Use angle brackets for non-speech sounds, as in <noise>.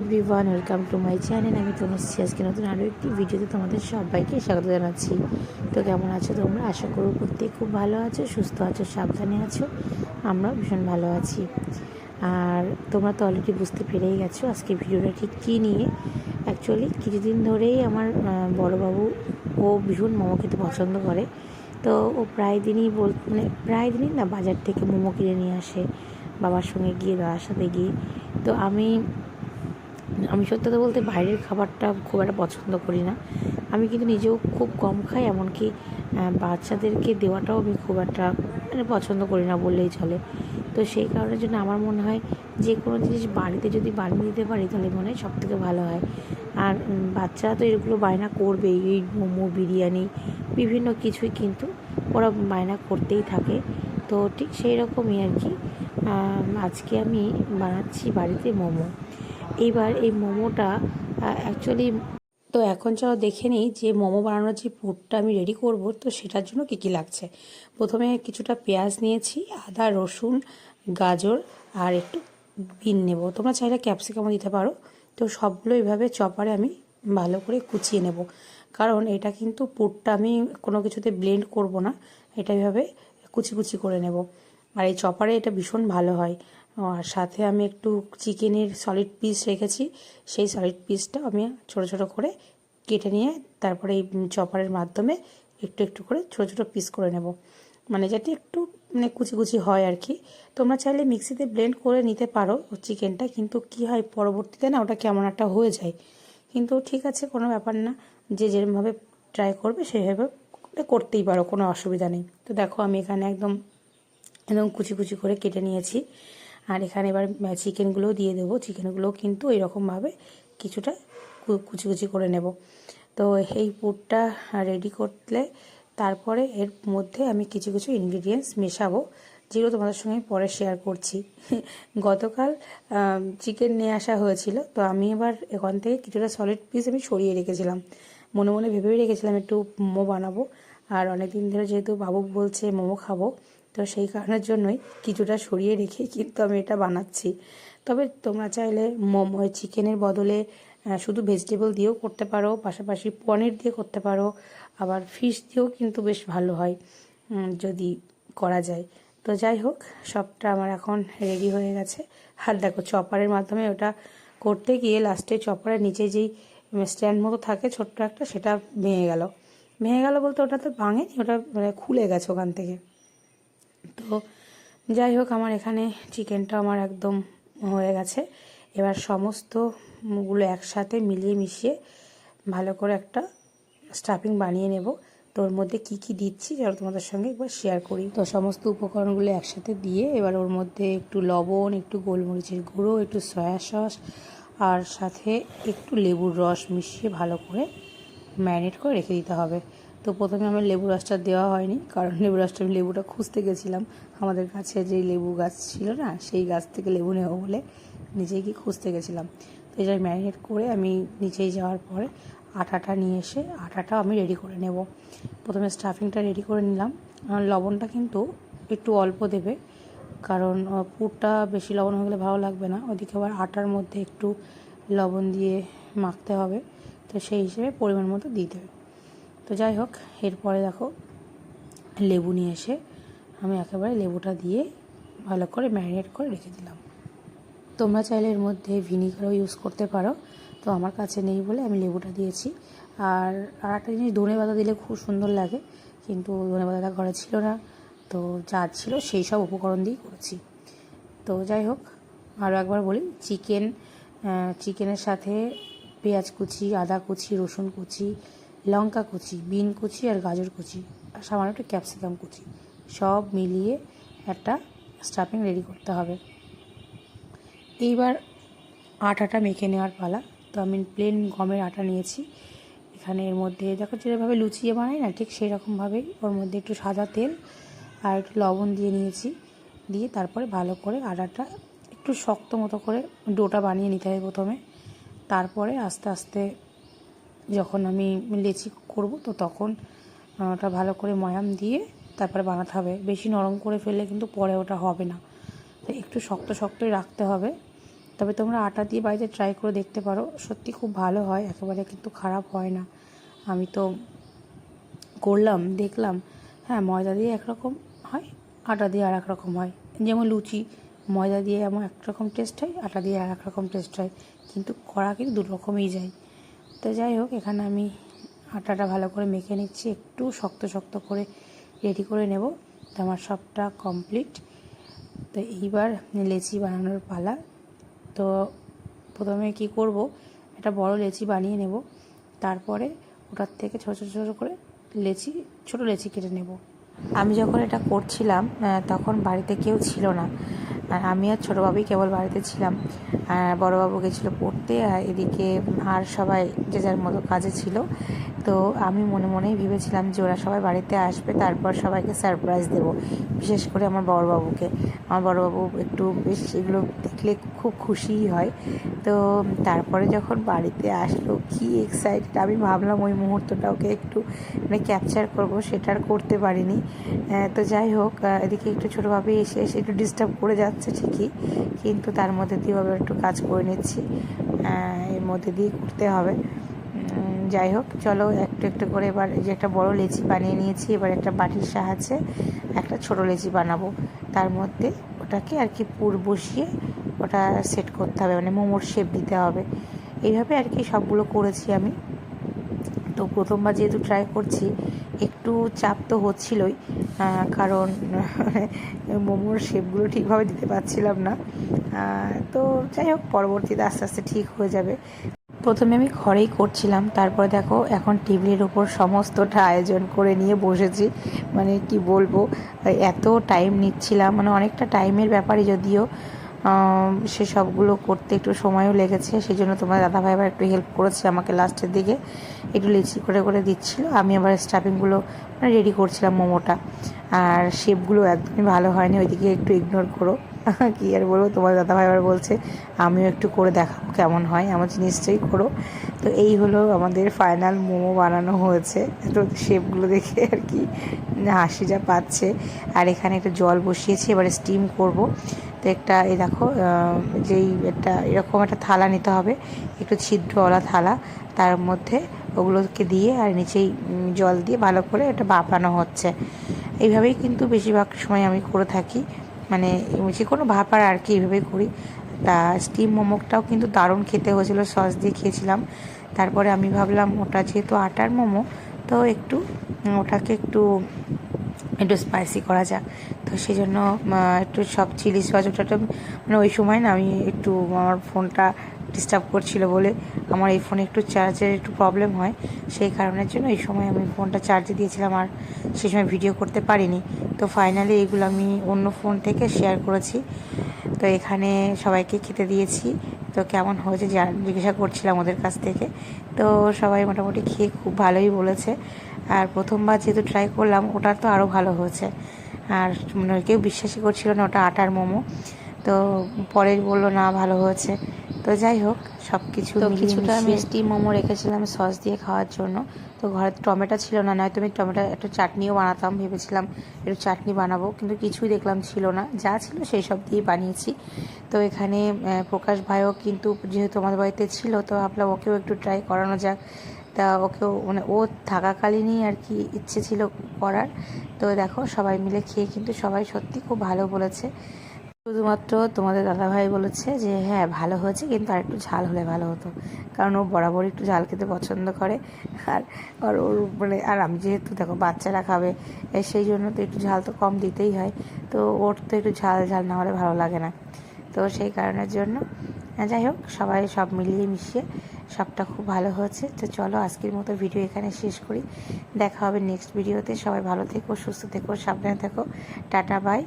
Everyone welcome to my channel আমি তনুশ্রী। আজকে নতুন আরও একটি ভিডিওতে তোমাদের সবাইকে স্বাগত জানাচ্ছি। তো কেমন আছো তোমরা? আশা করো প্রত্যেক খুব ভালো আছো, সুস্থ আছো, সাবধানে আছো। আমরাও ভীষণ ভালো আছি। আর তোমরা তো অলরেডি বুঝতে পেরেই গেছো আজকে ভিডিওটা ঠিক কী নিয়ে। অ্যাকচুয়ালি কিছুদিন ধরেই আমার বড়বাবু ও ভীষণ মোমো খেতে পছন্দ করে। তো ও প্রায় দিনই বল মানে প্রায় দিনই না, বাজার থেকে মোমো কিনে নিয়ে আসে। বাবার সঙ্গে গিয়ে, দাদার সাথে গিয়ে। তো আমি আমি সত্যি কথা বলতে বাইরের খাবারটা খুব একটা পছন্দ করি না। আমি কিন্তু নিজেও খুব কম খাই, এমনকি বাচ্চাদেরকে দেওয়াটাও আমি খুব একটা মানে পছন্দ করি না বললেই চলে। তো সেই কারণের জন্য আমার মনে হয় যে কোনো জিনিস বাড়িতে যদি বানিয়ে দিতে পারি, তাহলে মনে হয় সব থেকে ভালো হয়। আর বাচ্চারা তো এগুলো বায়না করবেই, এই মোমো, বিরিয়ানি, বিভিন্ন কিছুই কিন্তু ওরা বায়না করতেই থাকে। তো ঠিক সেই রকমই আর কি। আজকে আমি বানাচ্ছি বাড়িতে মোমো। এইবার এই মোমোটা অ্যাকচুয়ালি তো এখন চলো দেখে নিই যে মোমো বানানোর যে পুরটা আমি রেডি করব, তো সেটার জন্য কী কী লাগছে। প্রথমে কিছুটা পেঁয়াজ নিয়েছি, আদা, রসুন, গাজর আর একটু বিন নেব। তোমরা চাইলে ক্যাপসিকামও দিতে পারো। তো সবগুলো এইভাবে চপারে আমি ভালো করে কুচিয়ে নেব। কারণ এটা কিন্তু পুরটা আমি কোনো কিছুতে ব্লেন্ড করব না, এটা এইভাবে কুচি কুচি করে নেব। আর এই চপারে এটা ভীষণ ভালো হয়। আর সাথে আমি একটু চিকেনের সলিড পিস রেখেছি। সেই সলিড পিসটা আমি ছোট ছোট করে কেটে নিয়ে তারপরে এই চপারের মাধ্যমে একটু একটু করে ছোট ছোট পিস করে নেব। মানে যাতে একটু মানে কুচি কুচি হয় আর কি তোমরা চাইলে মিক্সিতে ব্লেন্ড করে নিতে পারো চিকেনটা, কিন্তু কি হয় পরবর্তীতে না ওটা কেমন একটা হয়ে যায়। কিন্তু ঠিক আছে, কোনো ব্যাপার না। যে যেরমভাবে ট্রাই করবে সেভাবে করতেই পারো, কোনো অসুবিধা নেই। তো দেখো আমি এখানে একদম একদম কুচি কুচি করে কেটে নিয়েছি। আর এখানে এবার চিকেনগুলোও দিয়ে দেবো। চিকেনগুলোও কিন্তু এরকমভাবে কিছুটা কুচি কুচি করে নেব। তো এই পুরটা রেডি করলে তারপরে এর মধ্যে আমি কিছু কিছু ইনগ্রিডিয়েন্টস মেশাবো, যেগুলো তোমাদের সঙ্গে পরে শেয়ার করছি। <laughs> গতকাল চিকেন নিয়ে আসা হয়েছিল, তো আমি এবার এখান থেকে কিছুটা সলিড পিস আমি সরিয়ে রেখেছিলাম। মনে মনে ভেবেই রেখেছিলাম একটু মোমো বানাবো। আর অনেক দিন ধরে যেহেতু বাবু বলছে মোমো খাব তো সেই কারণের জন্যই কিছুটা সরিয়ে রেখে কিন্তু আমি এটা বানাচ্ছি। তবে তোমরা চাইলে মোমো চিকেনের বদলে শুধু ভেজিটেবল দিয়েও করতে পারো, পাশাপাশি পনির দিয়ে করতে পারো, আবার ফিশ দিয়েও কিন্তু বেশ ভালো হয় যদি করা যায়। তো যাই হোক, সবটা আমার এখন রেডি হয়ে গেছে। আর দেখো, চপারের মাধ্যমে ওটা করতে গিয়ে লাস্টে চপারের নিচে যেই স্ট্যান্ড মতো থাকে ছোট্ট একটা, সেটা ভেঙে গেল। ভেঙে গেল বলতে ওটা তো ভাঙেনি, ওটা মানে খুলে গেছে ওখান থেকে। তো যাই হোক, আমার এখানে চিকেনটা আমার একদম হয়ে গেছে। এবার সমস্তগুলো একসাথে মিলিয়ে মিশিয়ে ভালো করে একটা স্টাফিং বানিয়ে নেব। তো ওর মধ্যে কি কি দিচ্ছি যেন তোমাদের সঙ্গে একবার শেয়ার করি। তো সমস্ত উপকরণগুলো একসাথে দিয়ে এবার ওর মধ্যে একটু লবণ, একটু গোলমরিচের গুঁড়ো, একটু সয়া সস আর সাথে একটু লেবুর রস মিশিয়ে ভালো করে ম্যারিনেট করে রেখে দিতে হবে। তো প্রথমে আমার লেবু রসটা দেওয়া হয়নি, কারণ লেবু রসটা আমি লেবুটা খুঁজতে গেছিলাম। আমাদের কাছে যে লেবু গাছ ছিল না, সেই গাছ থেকে লেবু নেব বলে নিজেই গিয়ে খুঁজতে গেছিলাম। তো এটা ম্যারিনেট করে আমি নিচেই যাওয়ার পরে আটাটা নিয়ে এসে আটাটা আমি রেডি করে নেব। প্রথমে স্টাফিংটা রেডি করে নিলাম। লবণটা কিন্তু একটু অল্প দেবে, কারণ পুরটা বেশি লবণ হয়ে গেলে ভালো লাগবে না। ওদিকে আবার আটার মধ্যে একটু লবণ দিয়ে মাখতে হবে, তো সেই হিসেবে পরিমাণ মতো দিয়ে দেবে তো যাই হোক, এরপরে দেখো লেবু নিয়ে এসে আমি একেবারে লেবুটা দিয়ে ভালো করে ম্যারিনেট করে রেখে দিলাম। তোমরা চাইলে এর মধ্যে ভিনিগারও ইউজ করতে পারো, তো আমার কাছে নেই বলে আমি লেবুটা দিয়েছি। আর আর একটা জিনিস, ধনে পাতা দিলে খুব সুন্দর লাগে, কিন্তু ধনে পাতাটা ঘরে ছিল না, তো যা ছিল সেই সব উপকরণ দিয়েই করেছি। তো যাই হোক আরও একবার বলি, চিকেন চিকেনের সাথে পেঁয়াজ কুচি, আদা কুচি, রসুন কুচি লঙ্কা কুচি, বিন কুচি আর গাজর কুচি আর সামান্য একটু ক্যাপসিকাম কুচি। সব মিলিয়ে একটা স্টাফিং রেডি করতে হবে। এইবার আটাটা মেখে নেওয়ার পালা। তো আমি প্লেন গমের আটা নিয়েছি। এখানে এর মধ্যে দেখো যেভাবে লুচিয়ে বানাই না, ঠিক সেই রকমভাবেই ওর মধ্যে একটু সাদা তেল আর একটু লবণ দিয়ে নিয়েছি। দিয়ে তারপরে ভালো করে আটাটা একটু শক্ত মতো করে ডোটা বানিয়ে নিতে হবে প্রথমে। তারপরে আস্তে আস্তে যখন আমি লেচি করব, তো তখন ওটা ভালো করে ময়াম দিয়ে তারপরে বানাতে হবে। বেশি নরম করে ফেললে কিন্তু পরে ওটা হবে না। একটু শক্ত শক্তই রাখতে হবে। তবে তোমরা আটা দিয়ে বাড়িতে ট্রাই করে দেখতে পারো। সত্যি খুব ভালো হয়, একেবারে কিন্তু খারাপ হয় না। আমি তো করলাম, দেখলাম। হ্যাঁ ময়দা দিয়ে একরকম হয়, আটা দিয়ে আর রকম হয়। যেমন লুচি, ময়দা দিয়ে এমন একরকম টেস্ট হয়, আটা দিয়ে আর রকম টেস্ট হয়। কিন্তু করা কিন্তু দু রকমই যায়। তো যাই হোক, এখানে আমি আটাটা ভালো করে মেখে নিচ্ছি। একটু শক্ত শক্ত করে রেডি করে নেব। তো আমার সবটা কমপ্লিট তো এইবার লেচি বানানোর পালা। তো প্রথমে কি করব? একটা বড় লেচি বানিয়ে নেব। তারপরে ওটার থেকে ছোটো ছোটো ছোটো করে লেচি, ছোটো লেচি কেটে নেব। আমি যখন এটা করছিলাম তখন বাড়িতে কেউ ছিল না। আর আমি আর ছোটোবাবুই কেবল বাড়িতে ছিলাম। আর বড়োবাবু গেছিল পড়তে, আর এদিকে আর সবাই যে যার মতো কাজে ছিল। তো আমি মনে মনেই ভেবেছিলাম যে ওরা সবাই বাড়িতে আসবে, তারপর সবাইকে সারপ্রাইজ দেবো, বিশেষ করে আমার বড়বাবুকে। আমার বড়বাবু একটু বেশ এগুলো দেখলে খুব খুশিই হয়। তো তারপরে যখন বাড়িতে আসলো, কি এক্সাইটেড আমি ভাবলাম ওই মুহূর্তটা ওকে একটু মানে ক্যাপচার করব, সেটা আর করতে পারিনি। তো যাই হোক এদিকে একটু ছোটোভাবে এসে এসে একটু ডিস্টার্ব করে যাচ্ছে ঠিকই, কিন্তু তার মধ্যে দিয়েও একটু কাজ করে নিচ্ছি। এর মধ্যে দিয়ে করতে হবে। যাই হোক, চলো একটু একটু করে এবার যে একটা বড় লেচি বানিয়ে নিয়েছি, এবার একটা বাটির সাহায্যে একটা ছোট লেচি বানাবো। তার মধ্যে ওটাকে আর কি পুর বসিয়ে ওটা সেট করতে হবে মানে মোমোর শেপ দিতে হবে। এইভাবে আর কি সবগুলো করেছি আমি। তো প্রথমবার যেহেতু ট্রাই করছি, একটু চাপ তো হচ্ছিলই কারণ <laughs> মোমোর শেপগুলো ঠিকভাবে দিতে পারছিলাম না। তো যাই হোক, পরবর্তীতে আস্তে আস্তে ঠিক হয়ে যাবে। প্রথমে আমি ঘরেই করছিলাম, তারপর দেখো এখন টেবিলের উপর সমস্তটা আয়োজন করে নিয়ে বসেছি। মানে কি বলব এত টাইম নিচ্ছিলাম মানে অনেকটা টাইমের ব্যাপারে যদিও সে সবগুলো করতে একটু সময়ও লেগেছে সেই জন্য তোমার দাদাভাই আবার একটু হেল্প করেছে আমাকে লাস্টের দিকে। একটু লিচি করে করে দিচ্ছিল, আমি আবার স্টাফিংগুলো মানে রেডি করছিলাম মোমোটা। আর শেপগুলো একদমই ভালো হয়নি, ওইদিকে একটু ইগনোর করো। কি আর বলব? তোমার দাদাভাই আবার বলছে, আমিও একটু করে দেখাবো কেমন হয়, আমার নিশ্চয়ই করো। তো এই হলো আমাদের ফাইনাল মোমো বানানো হয়েছে। তো শেপগুলো দেখে আর কি হাসি যা পাচ্ছে। আর এখানে একটা জল বসিয়েছি, এবারে স্টিম করব। তো একটা, এই দেখো যেই একটা, এরকম একটা থালা নিতে হবে, একটু ছিদ্রওয়ালা থালা। তার মধ্যে ওগুলোকে দিয়ে আর নিচেই জল দিয়ে ভালো করে এটা বাপানো হচ্ছে। এইভাবেই কিন্তু বেশিরভাগ সময় আমি করে থাকি। মানে যে কোনো ভাপার আর কি এইভাবেই করি। তা স্টিম মোমোটাও কিন্তু দারুণ খেতে হয়েছিল সস দিয়ে খেয়েছিলাম। তারপরে আমি ভাবলাম ওটা যেহেতু আটার মোমো, তো একটু ওটাকে একটু একটু স্পাইসি করা যাক। তো সেই জন্য একটু সব চিলি সস ওটা মানে ওই সময় না আমি একটু আমার ফোনটা ডিস্টার্ব করছিল বলে আমার এই ফোনে একটু চার্জের একটু প্রবলেম হয়। সেই কারণের জন্য এই সময় আমি ফোনটা চার্জে দিয়েছিলাম আর সেই সময় ভিডিও করতে পারিনি। তো ফাইনালি এইগুলো আমি অন্য ফোন থেকে শেয়ার করেছি। তো এখানে সবাইকে খেতে দিয়েছি। তো কেমন হয়েছে জা- জিজ্ঞাসা করছিলাম ওদের কাছ থেকে। তো সবাই মোটামুটি খেয়ে খুব ভালোই বলেছে। আর প্রথমবার যেহেতু ট্রাই করলাম ওটা তো আরও ভালো হয়েছে। আর মানে কেউ বিশ্বাসই করছিল না ওটা আটার মোমো। তো পরে বলল, না, ভালো হয়েছে। তো যাই হোক সব কিছু তো কিছুটা মিষ্টি মোমো রেখেছিলাম সস দিয়ে খাওয়ার জন্য। তো ঘরে টমেটো ছিল না নয়তো আমি টমেটো একটু চাটনিও বানাতাম ভেবেছিলাম একটু চাটনি বানাবো কিন্তু কিছুই দেখলাম ছিল না। যা ছিল সেই সব দিয়েই বানিয়েছি। তো এখানে প্রকাশ ভাইও কিন্তু যেহেতু আমাদের বাড়িতে ছিল তো ভাবলাম ওকেও একটু ট্রাই করানো যাক। তা ওকেও মানে ও থাকাকালীনই আর কি ইচ্ছে ছিল করার। তো দেখো সবাই মিলে খেয়ে কিন্তু সবাই সত্যি খুব ভালো বলেছে। শুধুমাত্র তোমাদের দাদাভাই বলেছে যে হ্যাঁ ভালো হয়েছে, কিন্তু আর একটু ঝাল হলে ভালো হতো। কারণ ও বরাবর একটু ঝাল খেতে পছন্দ করে। আর আর ওর মানে আর আমি যেহেতু দেখো বাচ্চারা খাবে সেই জন্য তো একটু ঝাল তো কম দিতেই হয়। তো ওর তো একটু ঝাল ঝাল না হলে ভালো লাগে না। তো সেই কারণের জন্য যাই হোক, সবাই সব মিলিয়ে মিশিয়ে সবটা খুব ভালো হয়েছে। তো চলো, আজকের মতো ভিডিও এখানে শেষ করি। দেখা হবে নেক্সট ভিডিওতে। সবাই ভালো থেকো, সুস্থ থেকো, সাবধানে থেকো। Tata, bye.